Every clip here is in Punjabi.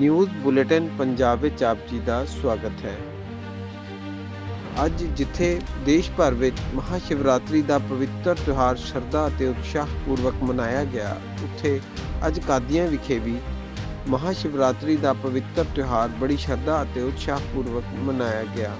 ਨਿਊਜ਼ ਬੁਲੇਟਿਨ ਪੰਜਾਬ ਵਿੱਚ ਆਪ ਜੀ ਦਾ ਸਵਾਗਤ ਹੈ। ਅੱਜ ਜਿੱਥੇ ਦੇਸ਼ ਭਰ ਵਿੱਚ ਮਹਾਸ਼ਿਵਰਾਤਰੀ ਦਾ ਪਵਿੱਤਰ ਤਿਉਹਾਰ ਸ਼ਰਧਾ ਅਤੇ ਉਤਸ਼ਾਹ ਪੂਰਵਕ ਮਨਾਇਆ ਗਿਆ, ਉੱਥੇ ਅੱਜ ਕਾਦੀਆਂ ਵਿਖੇ ਵੀ ਮਹਾਸ਼ਿਵਰਾਤਰੀ ਦਾ ਪਵਿੱਤਰ ਤਿਉਹਾਰ ਬੜੀ ਸ਼ਰਧਾ ਅਤੇ ਉਤਸ਼ਾਹ ਪੂਰਵਕ ਮਨਾਇਆ ਗਿਆ।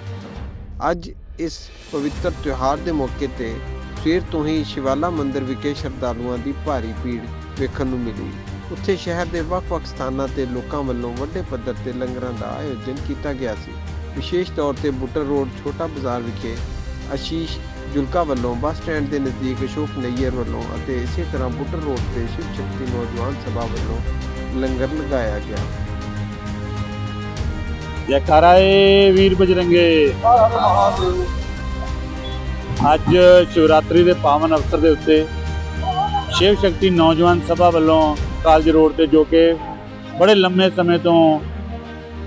ਅੱਜ ਇਸ ਪਵਿੱਤਰ ਤਿਉਹਾਰ ਦੇ ਮੌਕੇ ਤੇ ਸਵੇਰ ਤੋਂ ਹੀ ਸ਼ਿਵਾਲਾ ਮੰਦਿਰ ਵਿਖੇ ਸ਼ਰਧਾਲੂਆਂ ਦੀ ਭਾਰੀ ਭੀੜ ਵੇਖਣ ਨੂੰ ਮਿਲੀ। ਉੱਥੇ ਸ਼ਹਿਰ ਦੇ ਵੱਖ-ਵੱਖ ਸਥਾਨਾਂ ਤੇ ਲੋਕਾਂ ਵੱਲੋਂ ਵੱਡੇ ਪੱਧਰ ਤੇ ਲੰਗਰਾਂ ਦਾ ਆਯੋਜਨ ਕੀਤਾ ਗਿਆ ਸੀ। ਵਿਸ਼ੇਸ਼ ਤੌਰ ਤੇ ਬੁੱਟਰ ਰੋਡ, ਛੋਟਾ ਬਾਜ਼ਾਰ ਵਿਖੇ ਆਸ਼ੀਸ਼ ਜੁਲਕਾ ਵੱਲੋਂ ਬੱਸ ਸਟੈਂਡ ਦੇ ਨਜ਼ਦੀਕ ਅਸ਼ੋਕ ਨਈਅਰ ਵੱਲੋਂ ਅਤੇ ਇਸੇ ਤਰ੍ਹਾਂ ਬੁੱਟਰ ਰੋਡ ਤੇ ਸ਼ਿਵ ਸ਼ਕਤੀ ਨੌਜਵਾਨ ਸਭਾ ਵੱਲੋਂ ਲੰਗਰ ਲਗਾਇਆ ਗਿਆ। ਜੈਕਾਰਾ ਏ ਵੀਰ ਬਜਰੰਗੇ। ਅੱਜ ਸ਼ਿਵਰਾਤਰੀ ਦੇ ਪਾਵਨ ਅਵਸਰ ਦੇ ਉੱਤੇ ਸ਼ਿਵ ਸ਼ਕਤੀ ਨੌਜਵਾਨ ਸਭਾ ਵੱਲੋਂ ਕਾਲਜ ਰੋਡ ਤੇ ਜੋ ਕਿ ਬੜੇ ਲੰਮੇ ਸਮੇਂ ਤੋਂ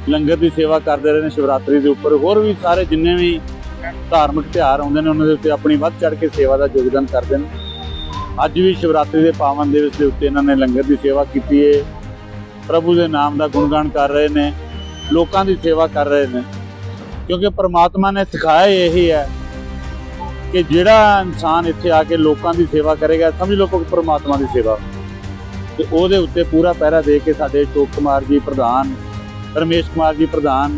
ਲੰਗਰ ਦੀ ਸੇਵਾ ਕਰਦੇ ਰਹੇ ਨੇ, ਸ਼ਿਵਰਾਤਰੀ ਦੇ ਉੱਪਰ। ਹੋਰ ਵੀ ਸਾਰੇ ਜਿੰਨੇ ਵੀ ਧਾਰਮਿਕ ਤਿਉਹਾਰ ਆਉਂਦੇ ਨੇ, ਉਹਨਾਂ ਦੇ ਉੱਤੇ ਆਪਣੀ ਵੱਧ ਚੜ ਕੇ ਸੇਵਾ ਦਾ ਯੋਗਦਾਨ ਕਰਦੇ ਨੇ। ਅੱਜ ਵੀ ਸ਼ਿਵਰਾਤਰੀ ਦੇ ਪਾਵਨ ਦਿਵਸ ਦੇ ਉੱਤੇ ਇਹਨਾਂ ਨੇ ਲੰਗਰ ਦੀ ਸੇਵਾ ਕੀਤੀ ਹੈ ਪ੍ਰਭੂ ਦੇ ਨਾਮ ਦਾ ਗੁਣਗਾਨ ਕਰ ਰਹੇ ਨੇ, ਲੋਕਾਂ ਦੀ ਸੇਵਾ ਕਰ ਰਹੇ ਨੇ। ਕਿਉਂਕਿ ਪ੍ਰਮਾਤਮਾ ਨੇ ਸਿਖਾਇਆ ਇਹੀ ਹੈ ਕਿ ਜਿਹੜਾ ਇਨਸਾਨ ਇੱਥੇ ਆ ਕੇ ਲੋਕਾਂ ਦੀ ਸੇਵਾ ਕਰੇਗਾ, ਸਮਝ ਲਓ ਕਿ ਪ੍ਰਮਾਤਮਾ ਦੀ ਸੇਵਾ। ਤੇ ਉਹਦੇ ਉੱਤੇ ਪੂਰਾ ਪਹਿਰਾ ਦੇ ਕੇ ਸਾਡੇ ਅਸ਼ੋਕ ਕੁਮਾਰ ਜੀ ਪ੍ਰਧਾਨ, ਰਮੇਸ਼ ਕੁਮਾਰ ਜੀ ਪ੍ਰਧਾਨ,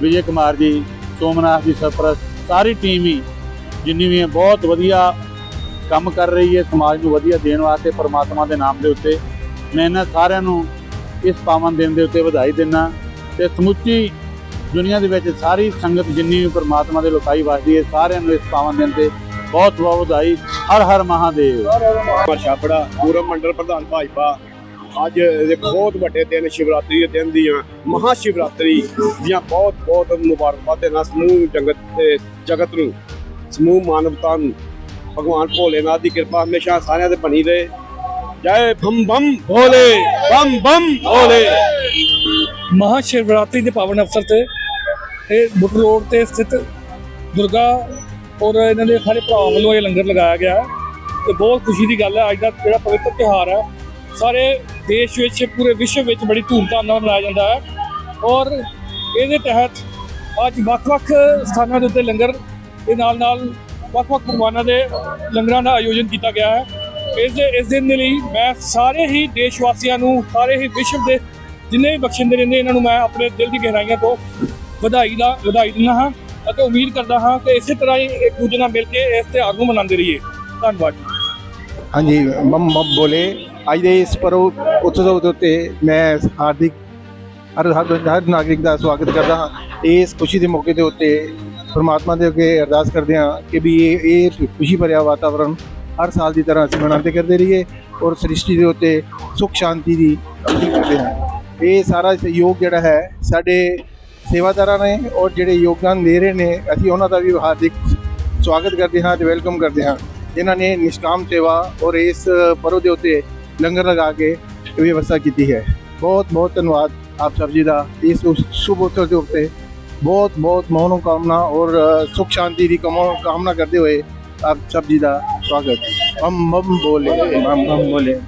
ਵਿਜੇ ਕੁਮਾਰ ਜੀ, ਸੋਮਨਾਥ ਜੀ ਸਰਪ੍ਰਸਤ, ਸਾਰੀ ਟੀਮ ਹੀ ਜਿੰਨੀ ਵੀ ਹੈ, ਬਹੁਤ ਵਧੀਆ ਕੰਮ ਕਰ ਰਹੀ ਹੈ ਸਮਾਜ ਨੂੰ ਵਧੀਆ ਦੇਣ ਵਾਸਤੇ ਪਰਮਾਤਮਾ ਦੇ ਨਾਮ ਦੇ ਉੱਤੇ। ਮੈਂ ਇਹਨਾਂ ਸਾਰਿਆਂ ਨੂੰ ਇਸ ਪਾਵਨ ਦਿਨ ਦੇ ਉੱਤੇ ਵਧਾਈ ਦਿੰਦਾ ਤੇ ਸਮੁੱਚੀ ਦੁਨੀਆ ਦੇ ਵਿੱਚ ਸਾਰੀ ਸੰਗਤ ਜਿੰਨੀ ਵੀ ਪਰਮਾਤਮਾ ਦੇ ਲੋਕਾਈ ਵਸਦੀ ਹੈ, ਸਾਰਿਆਂ ਨੂੰ ਇਸ ਪਾਵਨ ਦਿਨ ਤੇ ਬਹੁਤ ਬਹੁਤ ਵਧਾਈ ਹਰ ਹਰ ਮਹਾਦੇਵ। ਕੁਮਾਰ ਛਾਪੜਾ ਪੂਰਬ ਮੰਡਲ ਪ੍ਰਧਾਨ ਭਾਜਪਾ। ਅੱਜ ਦੇ ਬਹੁਤ ਵੱਡੇ ਦਿਨ ਸ਼ਿਵਰਾਤਰੀ ਦੇ ਦਿਨ ਦੀਆਂ ਮਹਾ ਸ਼ਿਵਰਾਤਰੀ ਦੀਆਂ ਬਹੁਤ ਬਹੁਤ ਮੁਬਾਰਕਾਂ ਤੇ ਨਾਲ ਸਮੂਹ ਜਗਤ ਤੇ ਜਗਤ ਨੂੰ ਸਮੂਹ ਮਾਨਵਤਾ ਨੂੰ ਭਗਵਾਨ ਭੋਲੇਨਾਥ ਦੀ ਕਿਰਪਾ ਹਮੇਸ਼ਾ ਸਾਰਿਆਂ ਤੇ ਬਣੀ ਰਹੇ। ਜੈ ਬੰਮ ਬੰਮ ਭੋਲੇ ਬੰਮ ਬੰਮ ਭੋਲੇ। ਮਹਾ ਸ਼ਿਵਰਾਤਰੀ ਦੇ ਪਾਵਨ ਅਵਸਰ ਤੇ ਇਹ ਬੁੱਟ ਰੋਡ ਤੇ ਸਥਿਤ ਦੁਰਗਾ ਔਰ ਇਹਨਾਂ ਦੇ ਸਾਰੇ ਭਰਾਵਾਂ ਵੱਲੋਂ ਇਹ ਲੰਗਰ ਲਗਾਇਆ ਗਿਆ ਹੈ। ਤੇ ਬਹੁਤ ਖੁਸ਼ੀ ਦੀ ਗੱਲ ਹੈ, ਅੱਜ ਦਾ ਜਿਹੜਾ ਪਵਿੱਤਰ ਤਿਉਹਾਰ ਹੈ, ਸਾਰੇ ਦੇਸ਼ ਵਿੱਚ, ਪੂਰੇ ਵਿਸ਼ਵ ਵਿੱਚ ਬੜੀ ਧੂਮਧਾਮ ਨਾਲ ਮਨਾਇਆ ਜਾਂਦਾ ਹੈ। ਔਰ ਇਹਦੇ ਤਹਿਤ ਅੱਜ ਵੱਖ-ਵੱਖ ਸਥਾਨਾਂ ਦੇ ਉੱਤੇ ਲੰਗਰ ਦੇ ਨਾਲ ਨਾਲ ਵੱਖ-ਵੱਖ ਪਕਵਾਨਾਂ ਦੇ ਲੰਗਰਾਂ ਦਾ ਆਯੋਜਨ ਕੀਤਾ ਗਿਆ ਹੈ। ਇਸ ਦੇ, ਇਸ ਦਿਨ ਦੇ ਲਈ ਮੈਂ ਸਾਰੇ ਹੀ ਦੇਸ਼ ਵਾਸੀਆਂ ਨੂੰ, ਸਾਰੇ ਹੀ ਵਿਸ਼ਵ ਦੇ ਜਿੰਨੇ ਵੀ ਬਖਸ਼ਿੰਦੇ ਰਹਿੰਦੇ, ਇਹਨਾਂ ਨੂੰ ਮੈਂ ਆਪਣੇ ਦਿਲ ਦੀ ਗਹਿਰਾਈਆਂ ਤੋਂ ਵਧਾਈ ਦਾ, ਵਧਾਈ ਦਿੰਦਾ ਹਾਂ। ਅਤੇ ਉਮੀਦ ਕਰਦਾ ਹਾਂ ਕਿ ਇਸੇ ਤਰ੍ਹਾਂ ਹੀ ਇੱਕ ਦੂਜੇ ਨਾਲ ਮਿਲ ਕੇ ਇਸ ਤਿਉਹਾਰ ਨੂੰ ਮਨਾਉਂਦੇ ਰਹੀਏ। ਧੰਨਵਾਦ ਹਾਂਜੀ, ਮਮ ਬੋਲੇ, ਅੱਜ ਦੇ ਇਸ ਪਰੋ ਉਤਸਵ ਦੇ ਉੱਤੇ ਮੈਂ ਹਾਰਦਿਕ, ਹਰ ਹਰ ਹਰ ਨਾਗਰਿਕ ਦਾ ਸਵਾਗਤ ਕਰਦਾ ਹਾਂ। ਇਸ ਖੁਸ਼ੀ ਦੇ ਮੌਕੇ ਦੇ ਉੱਤੇ ਪਰਮਾਤਮਾ ਦੇ ਅੱਗੇ ਅਰਦਾਸ ਕਰਦੇ ਹਾਂ ਕਿ ਵੀ ਇਹ ਇਹ ਖੁਸ਼ੀ ਭਰਿਆ ਵਾਤਾਵਰਣ ਹਰ ਸਾਲ ਦੀ ਤਰ੍ਹਾਂ ਅਸੀਂ ਮਨਾਉਂਦੇ ਕਰਦੇ ਰਹੀਏ ਔਰ ਸ੍ਰਿਸ਼ਟੀ ਦੇ ਉੱਤੇ ਸੁਖ ਸ਼ਾਂਤੀ ਦੀ ਕਰਦੇ ਹਾਂ। ਇਹ ਸਾਰਾ ਸਹਿਯੋਗ ਜਿਹੜਾ ਹੈ ਸਾਡੇ ਸੇਵਾਦਾਰਾਂ ਨੇ ਔਰ ਜਿਹੜੇ ਯੋਗਦਾਨ ਦੇ ਰਹੇ ਨੇ ਅਸੀਂ ਉਹਨਾਂ ਦਾ ਵੀ ਹਾਰਦਿਕ ਸਵਾਗਤ ਕਰਦੇ ਹਾਂ ਤੇ ਵੈਲਕਮ ਕਰਦੇ ਹਾਂ। ਜਿਨ੍ਹਾਂ ਨੇ ਨਿਸ਼ਕਾਮ ਸੇਵਾ ਔਰ ਇਸ ਪਰੋ ਦੇ ਉੱਤੇ ਲੰਗਰ ਲਗਾ ਕੇ ਵਿਵਸਥਾ ਕੀਤੀ ਹੈ। ਬਹੁਤ ਬਹੁਤ ਧੰਨਵਾਦ ਆਪ ਸਭ ਜੀ ਦਾ ਇਸ ਉਸ ਸ਼ੁਭ ਅਵਸਰ ਦੇ ਉੱਤੇ। ਬਹੁਤ ਬਹੁਤ ਮਨੋ ਕਾਮਨਾ ਔਰ ਅ, ਸੁਖ ਸ਼ਾਂਤੀ ਦੀ ਕਮੋ ਕਾਮਨਾ ਕਰਦੇ ਹੋਏ ਆਪ ਸਭ ਜੀ ਦਾ ਸਵਾਗਤ। ਹਮ ਹਮ ਬੋਲੇ ਹਮ ਹਮ ਬੋਲੇ।